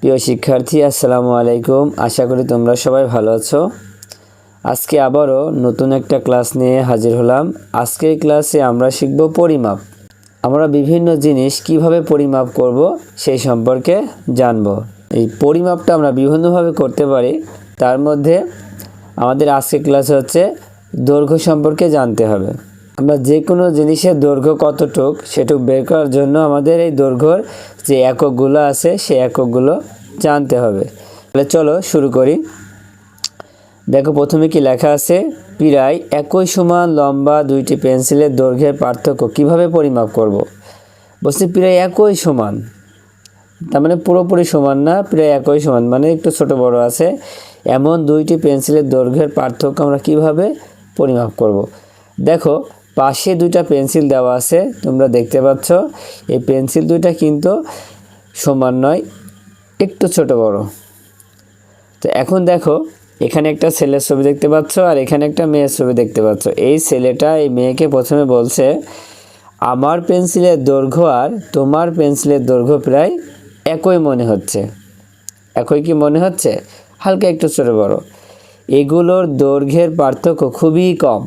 প্রিয় শিক্ষার্থী, আসসালামু আলাইকুম। আশা করি তোমরা সবাই ভালো আছো। আজকে আবারও নতুন একটা ক্লাস নিয়ে হাজির হলাম। আজকের ক্লাসে আমরা শিখব পরিমাপ। আমরা বিভিন্ন জিনিস কীভাবে পরিমাপ করব সেই সম্পর্কে জানব। এই পরিমাপটা আমরা বিভিন্নভাবে করতে পারি। তার মধ্যে আমাদের আজকের ক্লাসে হচ্ছে দৈর্ঘ্য সম্পর্কে জানতে হবে। আমরা যে কোনো জিনিসের দৈর্ঘ্য কতটুক সেটুক বের করার জন্য আমাদের এই দৈর্ঘ্যর যে এককগুলো আছে সেই এককগুলো জানতে হবে তাহলে চলো শুরু করি দেখো প্রথমে কি লেখা আছে, প্রায় একই সমান লম্বা দুইটি পেন্সিলের দৈর্ঘ্যের পার্থক্য কীভাবে পরিমাপ করব। বলছি, প্রায় একই সমান তার মানে পুরোপুরি সমান না, প্রায় একই সমান মানে একটু ছোট বড় আছে এমন দুইটি পেন্সিলের দৈর্ঘ্যের পার্থক্য আমরা কীভাবে পরিমাপ করব। দেখো পাশে দুইটা পেন্সিল দেওয়া আছে, তোমরা দেখতে পাচ্ছ। এই পেন্সিল দুইটা কিন্তু সমান নয়, একটু ছোট বড়। তো এখন দেখো, এখানে একটা ছেলের ছবি দেখতে পাচ্ছ আর এখানে একটা মেয়ের ছবি দেখতে পাচ্ছ। এই ছেলেটা, এই মেয়েকে প্রথমে বলছে, আমার পেন্সিলের দৈর্ঘ্য আর তোমার পেন্সিলের দৈর্ঘ্য প্রায় একই মনে হচ্ছে। একই কি মনে হচ্ছে? হালকা একটু ছোট বড়। এগুলোর দৈর্ঘ্যের পার্থক্য খুবই কম।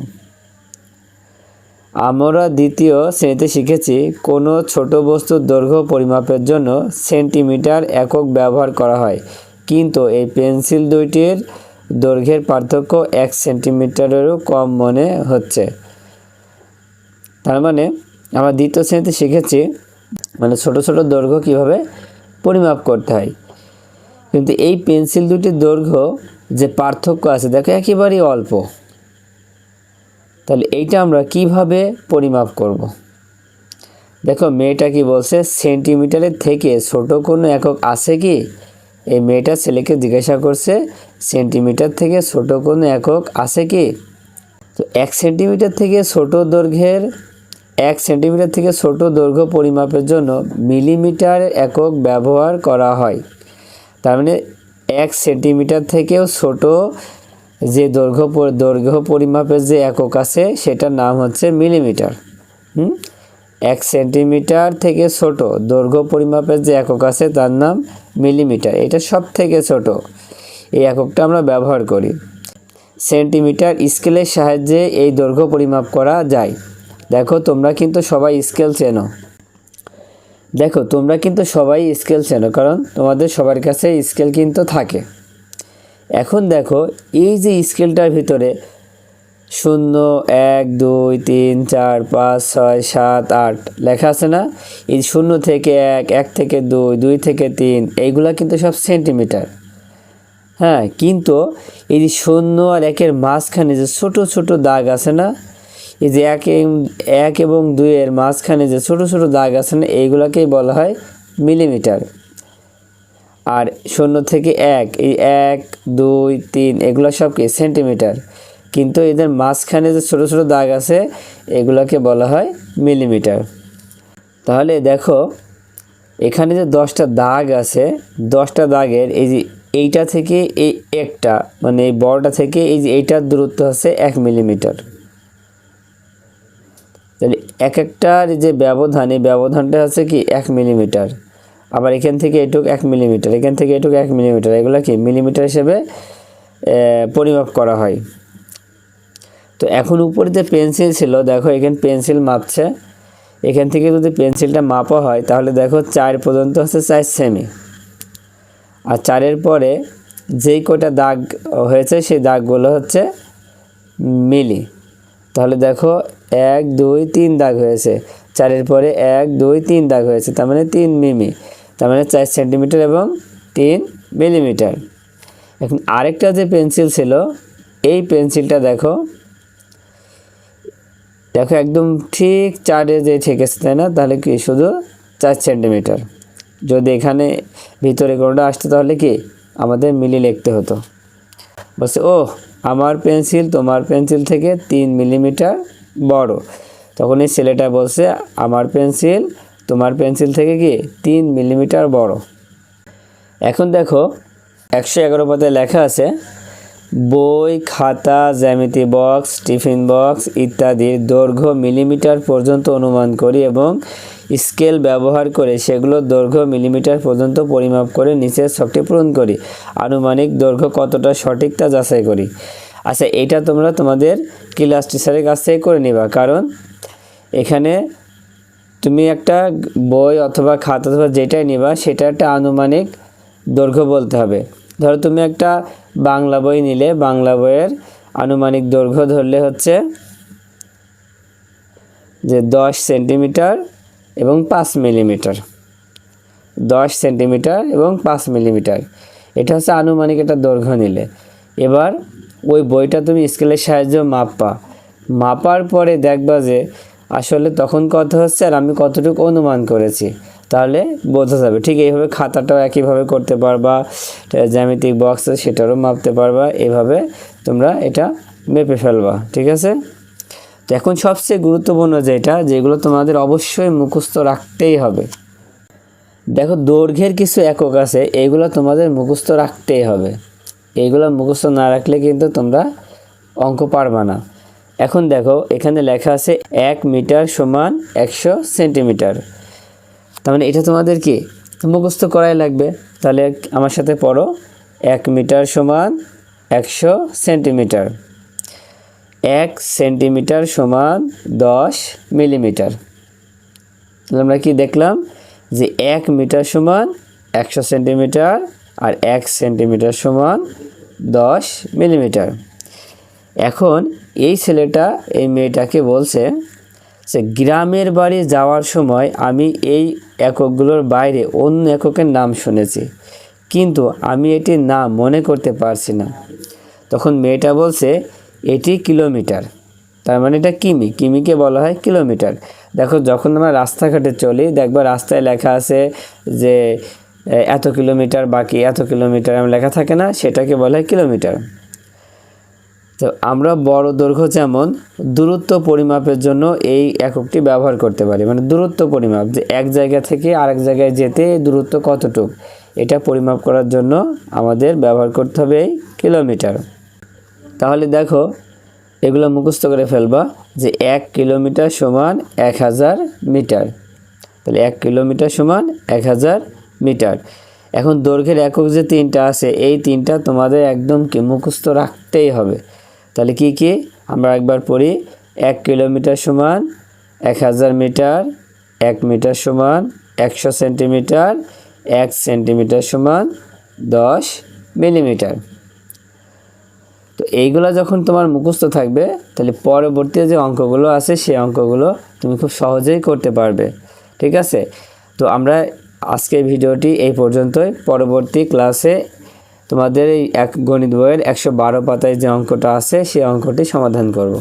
আমরা দ্বিতীয় শ্রেণীতে শিখেছি কোনো ছোট বস্তুর দৈর্ঘ্য পরিমাপের জন্য সেন্টিমিটার একক ব্যবহার করা হয়। কিন্তু এই পেন্সিল দুইটির দৈর্ঘ্যের পার্থক্য এক সেন্টিমিটারেরও কম মনে হচ্ছে। তার মানে আমরা দ্বিতীয় শ্রেণীতে শিখেছি মানে ছোট ছোট দৈর্ঘ্য কীভাবে পরিমাপ করতে হয়। কিন্তু এই পেন্সিল দুটির দৈর্ঘ্য যে পার্থক্য আছে দেখো একেবারেই অল্প। তাহলে এইটা আমরা কীভাবে পরিমাপ করব। দেখো, মেয়েটা কি বলছে সেন্টিমিটারের থেকে ছোট কোনো একক আছে কি? এই মেয়েটা ছেলেকে জিজ্ঞাসা করছে, সেন্টিমিটার থেকে ছোট কোনো একক আছে কি? তো এক সেন্টিমিটার থেকে ছোট দৈর্ঘ্যের, এক সেন্টিমিটার থেকে ছোট দৈর্ঘ্য পরিমাপের জন্য মিলিমিটার একক ব্যবহার করা হয়। তার মানে এক সেন্টিমিটার থেকেও ছোট যে দৈর্ঘ্য দৈর্ঘ্য পরিমাপের যে একক আছে, সেটার নাম হচ্ছে মিলিমিটার। হুম? এক সেন্টিমিটার থেকে ছোট দৈর্ঘ্য পরিমাপের যে একক আছে, তার নাম মিলিমিটার। এটা সব থেকে ছোট। এই এককটা আমরা ব্যবহার করি। সেন্টিমিটার স্কেলের সাহায্যে এই দৈর্ঘ্য পরিমাপ করা যায়। দেখো, তোমরা কিন্তু সবাই স্কেল চেনো। দেখো, তোমরা কিন্তু সবাই স্কেল চেনো, কারণ তোমাদের সবার কাছে স্কেল কিন্তু থাকে। এখন দেখো, এই যে স্কেলটার ভিতরে, শূন্য, এক, দুই, তিন, চার, পাঁচ, ছয়, সাত, আট লেখা আছে না? এই শূন্য থেকে এক এক থেকে দুই দুই থেকে তিন, এইগুলা কিন্তু সব সেন্টিমিটার। হ্যাঁ কিন্তু এই যে শূন্য আর একের মাঝখানে যে ছোট ছোট দাগ আছে না, এই যে এক এক এবং দুইয়ের মাঝখানে যে ছোট ছোট দাগ আছে না, এইগুলাকেই বলা হয় মিলিমিটার। আর শূন্য থেকে এক, এই এক, দুই, তিন, এগুলো সব কি? সেন্টিমিটার। কিন্তু এদের মাঝখানে যে ছোটো ছোটো দাগ আছে, এগুলোকে বলা হয় মিলিমিটার। তাহলে দেখো, এখানে যে দশটা দাগ আছে, দশটা দাগের এই যে এইটা থেকে এই একটা মানে এই বড়টা থেকে এই যে এইটার দূরত্ব হচ্ছে এক মিলিমিটার। তাহলে এক একটার যে ব্যবধান, এই ব্যবধানটা হচ্ছে কি? এক মিলিমিটার। আবার এখান থেকে এটুক এক মিলিমিটার এখান থেকে এটুক এক মিলিমিটার এগুলো কি মিলিমিটার হিসেবে পরিমাপ করা হয়। তো এখন উপরে যে পেন্সিল ছিল, দেখো এখানে পেন্সিল মাপছে। এখান থেকে যদি পেন্সিলটা মাপা হয়, তাহলে দেখো চার পর্যন্ত হচ্ছে চার সেমি আর চারের পরে যেই কটা দাগ হয়েছে, সেই দাগগুলো হচ্ছে মিলি তাহলে দেখো এক, দুই, তিন দাগ হয়েছে। চারের পরে এক, দুই, তিন দাগ হয়েছে, তার মানে তিন মিমি। তার মানে চার সেন্টিমিটার এবং তিন মিলিমিটার। এখন আরেকটা যে পেন্সিল ছিল, এই পেন্সিলটা দেখো। দেখো একদম ঠিক চারে যে ঠেকেছে, তাই না? তাহলে কি শুধু চার সেন্টিমিটার? যদি এখানে ভিতরে কোনোটা আসতো, তাহলে কি আমাদের মিলি লিখতে হতো। বলছে ও আমার পেন্সিল তোমার পেন্সিল থেকে তিন মিলিমিটার বড়। তখন এই ছেলেটা বলছে, আমার পেন্সিল তোমার পেন্সিল থেকে কি তিন মিলিমিটার বড়? এখন দেখো, একশো এগারো পাতায় লেখা আছে, বই, খাতা, জ্যামিতি বক্স, টিফিন বক্স ইত্যাদির দৈর্ঘ্য মিলিমিটার পর্যন্ত অনুমান করি এবং স্কেল ব্যবহার করে সেগুলো দৈর্ঘ্য মিলিমিটার পর্যন্ত পরিমাপ করে নিচের ছকটি পূরণ করি। আনুমানিক দৈর্ঘ্য কতটা সঠিক তা যাচাই করি। আচ্ছা এটা তোমরা তোমাদের ক্লাস টিচারের কাছ থেকে করে নিবা, কারণ এখানে তুমি একটা বই অথবা খাতা অথবা যেটাই নিবা, সেটা একটা আনুমানিক দৈর্ঘ্য বলতে হবে। ধরো তুমি একটা বাংলা বই নিলে, বাংলা বইয়ের আনুমানিক দৈর্ঘ্য ধরলে হচ্ছে যে দশ সেন্টিমিটার এবং পাঁচ মিলিমিটার। দশ সেন্টিমিটার এবং পাঁচ মিলিমিটার। এটা হচ্ছে আনুমানিক একটা দৈর্ঘ্য নিলে। এবার ওই বইটা তুমি স্কেলের সাহায্যে মাপবা। মাপার পরে দেখবা যে আসলে তখন কত হচ্ছে আর আমি কতটুকু অনুমান করেছি। তাহলে বোঝা যাবে। ঠিক এইভাবে খাতাটাও একইভাবে করতে পারবা, জ্যামিতিক বক্স সেটারও মাপতে পারবা, এভাবে তোমরা এটা মেপে ফেলবা। ঠিক আছে? তো এখন সবচেয়ে গুরুত্বপূর্ণ যেটা, যেগুলো তোমাদের অবশ্যই মুখস্থ রাখতেই হবে। দেখো, দৈর্ঘ্যের কিছু একক আছে এইগুলো তোমাদের মুখস্থ রাখতেই হবে। এইগুলো মুখস্থ না রাখলে কিন্তু তোমরা অঙ্ক পারবা না। এখন দেখো, এখানে লেখা আছে এক মিটার সমান একশো সেন্টিমিটার। তার মানে এটা তোমাদের কি? মুখস্থ করাই লাগবে। তাহলে আমার সাথে পড়ো, এক মিটার সমান একশো সেন্টিমিটার। এক সেন্টিমিটার সমান দশ মিলিমিটার। আমরা কি দেখলাম? যে এক মিটার সমান একশো সেন্টিমিটার আর এক সেন্টিমিটার সমান দশ মিলিমিটার। এখন এই ছেলেটা, এই মেয়েটাকে বলছে যে, গ্রামের বাড়ি যাওয়ার সময় আমি এই এককগুলোর বাইরে অন্য এককের নাম শুনেছি, কিন্তু আমি এটির নাম মনে করতে পারছি না। তখন মেয়েটা বলছে, এটি কিলোমিটার। তার মানে এটা কিমি, কিমিকে বলা হয় কিলোমিটার। দেখো, যখন আমরা রাস্তাঘাটে চলি, দেখবা রাস্তায় লেখা আছে যে, এত কিলোমিটার বাকি, এত কিলোমিটার লেখা থাকে না, সেটাকে বলা হয় কিলোমিটার। তো আমরা বড় দৈর্ঘ্য যেমন, দূরত্ব পরিমাপের জন্য এই এককটি ব্যবহার করতে পারি। মানে দূরত্ব পরিমাপ, যে এক জায়গা থেকে আরেক জায়গায় যেতে দূরত্ব কতটুক, এটা পরিমাপ করার জন্য আমাদের ব্যবহার করতে হবে এই কিলোমিটার। তাহলে দেখো, এগুলো মুখস্থ করে ফেলবা যে এক কিলোমিটার সমান এক হাজার মিটার। তাহলে এক কিলোমিটার সমান এক হাজার মিটার। এখন দৈর্ঘ্যের একক যে তিনটা আছে, এই তিনটা তোমাদের একদম কি মুখস্থ রাখতেই হবে। তাহলে কি কি? আমরা একবার পড়ি, এক কিলোমিটার সমান এক হাজার মিটার, এক মিটার সমান একশো সেন্টিমিটার, এক সেন্টিমিটার সমান দশ মিলিমিটার। তো এইগুলো যখন তোমার মুখস্থ থাকবে, তাহলে পরবর্তী যে অঙ্কগুলো আছে, সেই অঙ্কগুলো তুমি খুব সহজেই করতে পারবে। ঠিক আছে? তো আমরা আজকের ভিডিওটি এই পর্যন্তই। পরবর্তী ক্লাসে তোমাদের এই এক গণিত বইয়ের একশো বারো পাতায় যে অঙ্কটা আছে, সেই অঙ্কটি সমাধান করব।